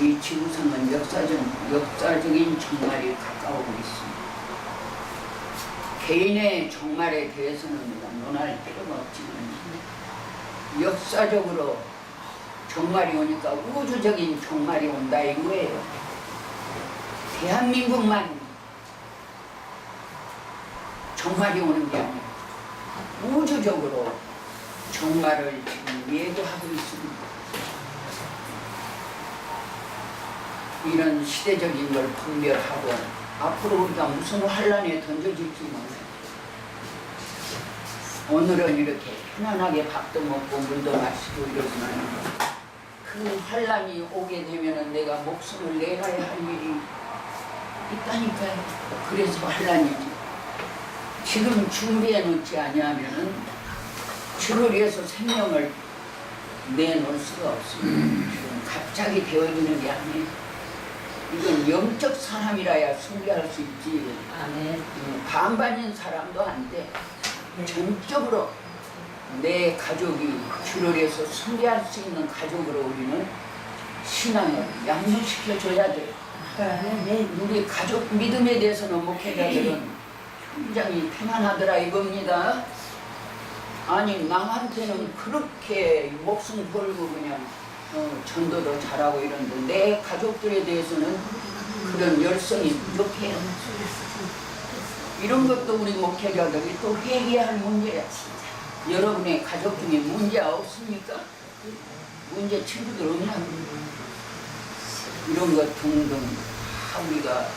이 지구상은 역사적, 역사적인 종말이 가까우고 있습니다. 개인의 종말에 대해서는 우리가 논할 필요가 없지만 역사적으로 종말이 오니까 우주적인 종말이 온다 이거예요. 대한민국만 종말이 오는 게 아니라 우주적으로 종말을 지금 예고하고 있습니다. 이런 시대적인 걸 분별하고 앞으로 우리가 무슨 환란에 던져질지 몰라요. 오늘은 이렇게 편안하게 밥도 먹고 물도 마시고 이러지만 그 환란이 오게 되면은 내가 목숨을 내놔야 할 일이 있다니까요. 그래서 환란이지. 지금 준비해 놓지 아니하면은 주를 위해서 생명을 내놓을 수가 없습니다. 지금 갑자기 되어지는 게 아니에요. 이건 영적 사람이라야 승리할 수 있지. 아멘. 음, 반반인 사람도 안 돼. 전적으로 내 가족이 주를 위해서 승리할 수 있는 가족으로 우리는 신앙을 양육시켜줘야 돼. 아멘. 우리 가족 믿음에 대해서는 목회자들은 굉장히 편안하더라 이겁니다. 아니 남한테는 그렇게 목숨 걸고 그냥 어, 전도도 잘하고 이런데 내 가족들에 대해서는 그런 열성이 부족해요. 이런 것도 우리 목회자들이 또 회개할 문제야. 여러분의 가족 중에 문제 없습니까? 문제 친구들 없냐고. 이런 것 등등 다 우리가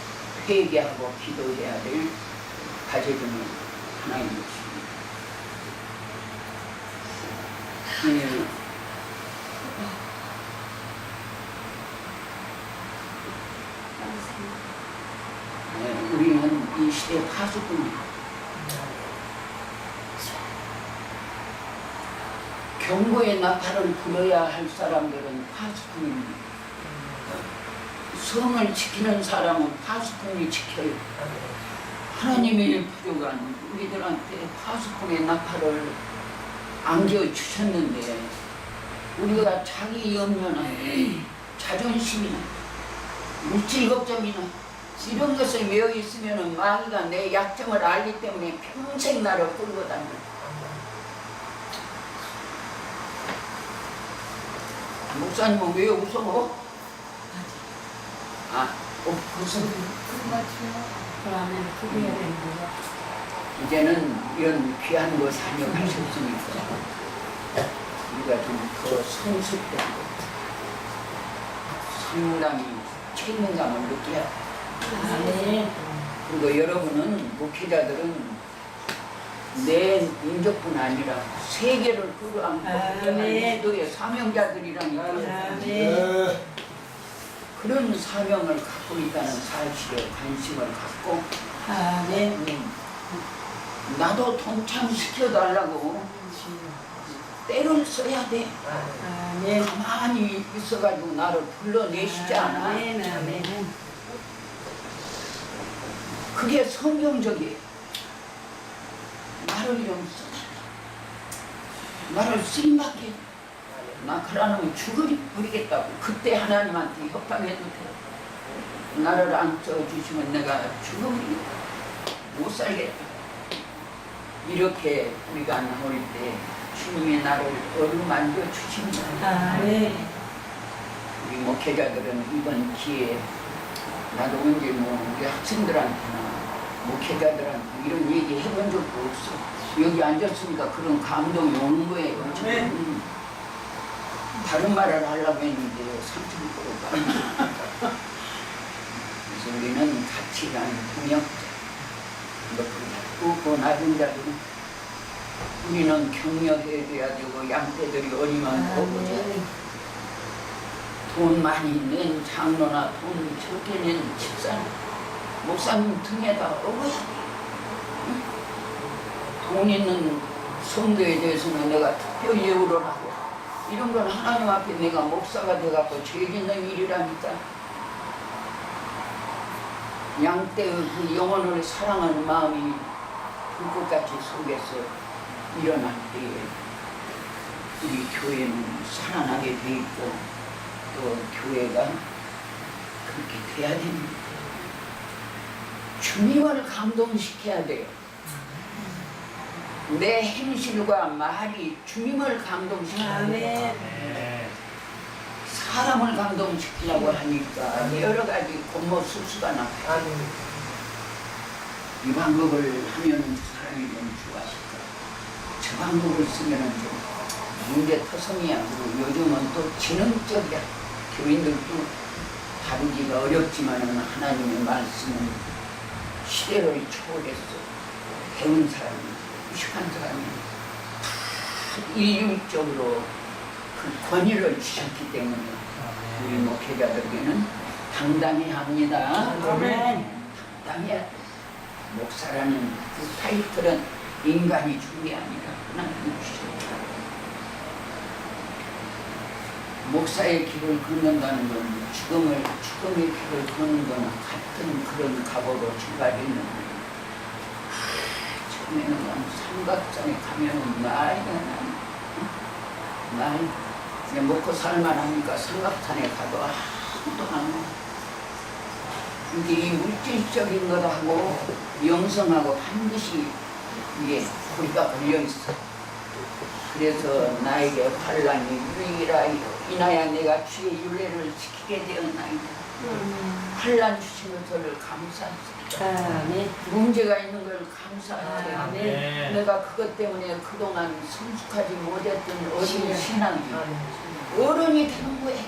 회개하고 기도해야 될 가져주는 하나님 것입니다. 예, 예, 우리는 이 시대 파수꾼입니다. 경고의 나팔을 불어야 할 사람들은 파수꾼입니다. 성을 지키는 사람은 파수꾼이 지켜요. 하나님의 부족한 우리들한테 파수꾼의 나팔을 안겨 주셨는데 우리가 자기 염려나 자존심이나 걱정이나 이런 것을 외워 있으면 마귀가 내 약점을 알기 때문에 평생 나를 끌고 다녀. 목사님은 왜 웃어? 아, 어, 무슨 그러면 그게 되는 거야. 이제는 이런 귀한 거 사명하셨으니까 우리가 좀 더 성숙되고 상당히 책임감을 느껴야 돼. 아멘. 그리고 여러분은 목회자들은 내 민족뿐 아니라 세계를 끌어안고 아멘. 기도의 사명자들이라니까 아멘. 그런 사명을 갖고 있다는 사실에 관심을 갖고 아멘. 음, 나도 동참시켜달라고 때를 써야 돼. 아멘. 가만히 있어가지고 나를 불러내시지 않아. 아멘. 아멘. 그게 성경적이에요. 나를 좀 써달라. 나를 쓰임받게. 나 그러면 죽을 버리겠다고. 그때 하나님한테 협박해도 돼. 나를 안 써주시면 내가 죽어버리겠다. 못 살겠다. 이렇게 우리가 나올 때 주님이 나를 어루만져 주십니다. 아멘. 우리 목회자들은 이번 기회에 나도 언제 뭐 우리 학생들한테나 목회자들한테 이런 얘기 해본 적도 없어. 여기 앉았으니까 그런 감동이 오는 거예요. 네. 음. 다른 말을 하려고 했는데 상처를 끌어가. 그래서 우리는 같이 일하는 동역자. 높고 낮은 자들은 우리는 격려해줘야 되고 양떼들이 어리면 보고자 아멘. 돈 많이 낸 장로나 돈 적게 낸 집사님, 목사님 등에다 돼. 응? 돈 있는 성도에 대해서는 내가 특별 예우를 하고 이런 건 하나님 앞에 내가 목사가 돼갖고 죄 짓는 일이라니까 양떼의 그 영혼을 사랑하는 마음이 불꽃같이 속에서 일어날 때에 우리 교회는 살아나게 돼 있고 또 교회가 그렇게 돼야 됩니다. 주님을 감동시켜야 돼요. 내 행실과 말이 주님을 감동시켜야 돼요. 아멘. 사람을 감동시키려고 하니까 여러 가지 곤모 수수가 나와요. 이 방법을 하면 사람이 좀 좋아하실까? 저 방법을 쓰면 좀 문제 터성이야. 그리고 요즘은 또 지능적이야. 교인들도 다루기가 어렵지만 은 하나님의 말씀은 시대를 초월했어. 배운 사람이, 무식한 사람이 다 일률적으로 그 권위를 주셨기 때문에 우리 목회자들에게는 당당해야 합니다. 아멘. 돼. 목사라는 그 타이틀은 인간이 준게 아니라 하나님이 주셨다. 목사의 길을 걷는다는 건 죽음을 죽음의 길을 걷는 거나 같은 그런 각오로 출발했는데 아, 처음에는 난 삼각장에 가면은 말이가 나는 말 그냥 먹고 살만하니까 삼각산에 가도 아무도 안 와. 이게 이 물질적인 것하고 영성하고 반드시 이게 고리가 걸려 있어. 그래서 나에게 환란이 유익이라 이나야 내가 주의 윤례를 지키게 되었나이다. 환란 주신 것을 감사합니다. 아멘. 문제가 있는 걸 감사해요. 아멘. 내가 그것 때문에 그동안 성숙하지 못했던 어린 신앙이 어른이 되는 거예요.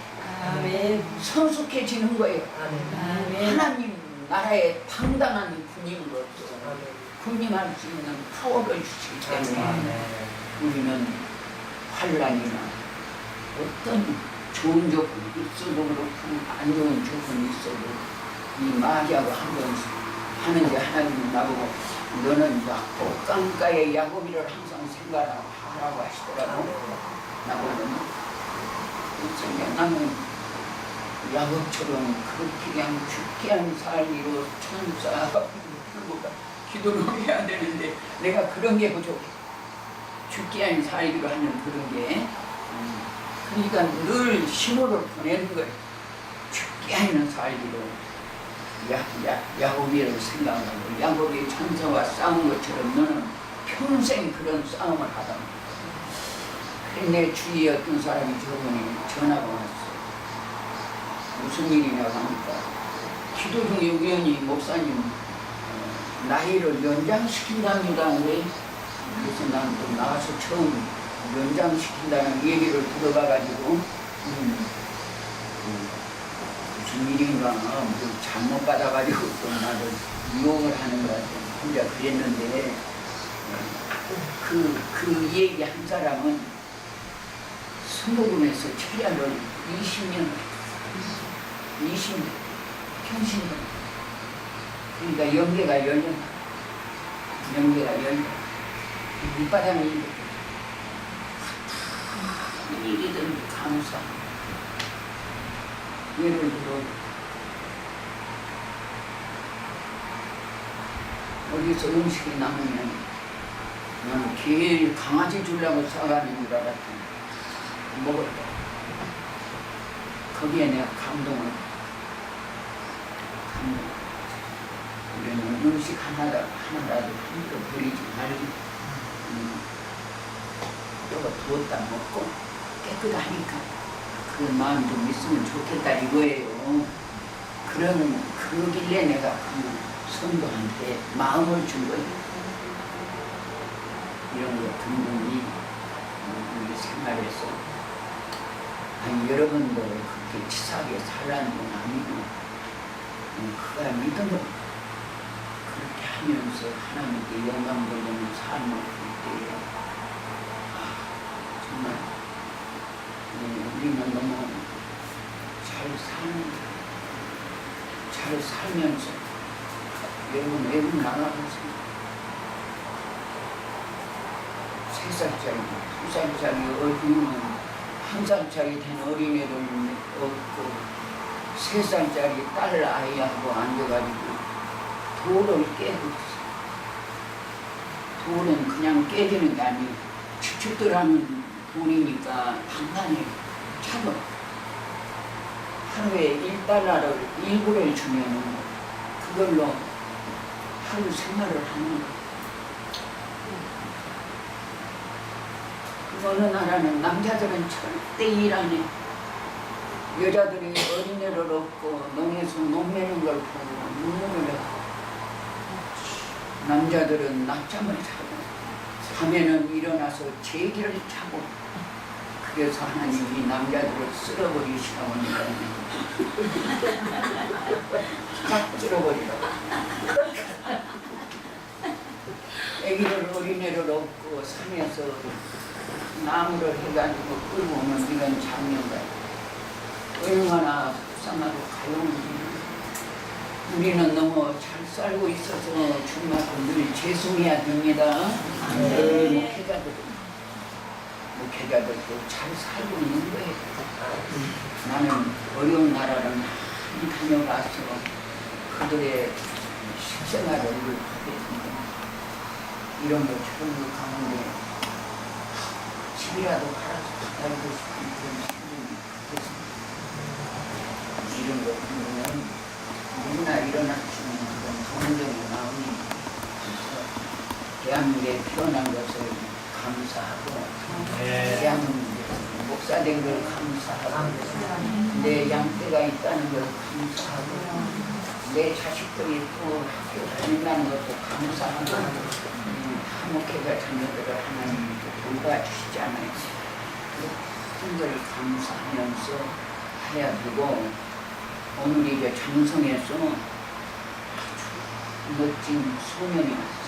아멘. 성숙해지는 거예요. 아멘. 하나님 나라의 당당한 군인으로서 군림할 수 있는 파워를 주시기 때문에 우리는 환란이나 어떤 좋은 조건이 있어도 그렇고 안 좋은 조건이 있어도 이 마귀하고 한번 하는데 하나님은 나보고 너는 막 깡가의 야곱이를 항상 생각하라고 하라고 하시더라고. 나보고는 어쩌면 나는 야곱처럼 그렇게 그냥 죽게 한 살기로 천사 부부가 기도를 해야 되는데 내가 그런 게 부족해 죽게 한 살기로 하는 그런 게. 음, 그러니까 늘 신호를 보내는 거예요. 죽게 하는 살기로. 야, 야, 야곱이를 생각하고 야곱이 천사와 싸운 것처럼 너는 평생 그런 싸움을 하다 내 주위에 어떤 사람이 저번에 전화가 왔어. 무슨 일이냐고 하니까 기도 중에 우연히 목사님 어, 나이를 연장시킨답니다. 왜? 그래서 난또 나와서 처음 연장시킨다는 얘기를 들어봐가지고 음, 음, 무슨 일인가 뭐 잘못 받아가지고 또 나를 유혹을 하는 것 같아. 혼자 그랬는데 그, 그 얘기 한 사람은 수목원에서 철야를 20년 20년 평신도 그러니까 연계가 열려 연계가 열려 밑바닥이 일이든 감사. 예를 들어. 어디서 음식이 남으면 나는 제일 강아지 주려고 사가는 줄 알았더니 먹을 거. 거기에 내가 감동을 감동. 음식 하나라, 하나라도 함부로 버리지 말고 음, 이거 두었다 먹고 깨끗하니까 그 마음 좀 있으면 좋겠다 이거예요. 그런 그길래 내가 그 성도한테 마음을 준 거예요. 이런 거 등등이 우리 생활에서 아니 여러분도 그렇게 치사하게 살라는 건 아니고 음, 그가 그렇게 하면서 하나님께 영광 돌리는 삶을 할 때에 아 정말. 음, 우리는 너무 잘 사는 잘 살면서 여러분 외국 나가보세요. 세 살짜리 두 살짜리 어린이는 한 살짜리 된 어린애들 없고 세 살짜리 딸 아이하고 앉아가지고 돌을 깨고. 돌은 그냥 깨지는 게 아니고 축축들 하는 돌이니까 단단해 차고 하루에 1달러를 1불을 주면 그걸로 하루 생활을 하는 거예요. 그 어느 나라는 남자들은 절대 일 안 해. 여자들이 어린애를 얻고 농에서 농 매는 걸 보고 눈물을 내. 남자들은 낮잠을 자고 밤에는 일어나서 제기를 차고 그래서 하나님이 남자들을 쓸어버리시라고 하니까 딱 쓸어버리라고. 애기를 어린애를 얻고 산에서 나무를 해가지고 끌고 오는 이런 장면가 얼마나 불쌍하고 가용한지 우리는 너무 잘 살고 있어서 정말 늘 죄송해야 됩니다. 늘 목회자들, 목회자들도 잘 살고 있는 거예요. 나는 어려운 나라를 많이 다녀가서 그들의 식생활을 하겠습니다. 이런 거거 가는데 집이라도 갈아서 살고 싶은 그런 심정이 있습니다. 이런 거 보면 있는 그런 감정의 마음이 있어서 대한민국에 태어난 것을 감사하고 네. 대한민국에 목사된 걸 감사하고 내 양떼가 있다는 걸 감사하고 내 자식들이 또 학교 다닌다는 것도 감사하고 음, 한목회자 자녀들을 하나님 돌봐주시잖아요. 그걸 감사하면서 해야 되고 오늘 이제 장성에서 멋진 소년이 왔어요.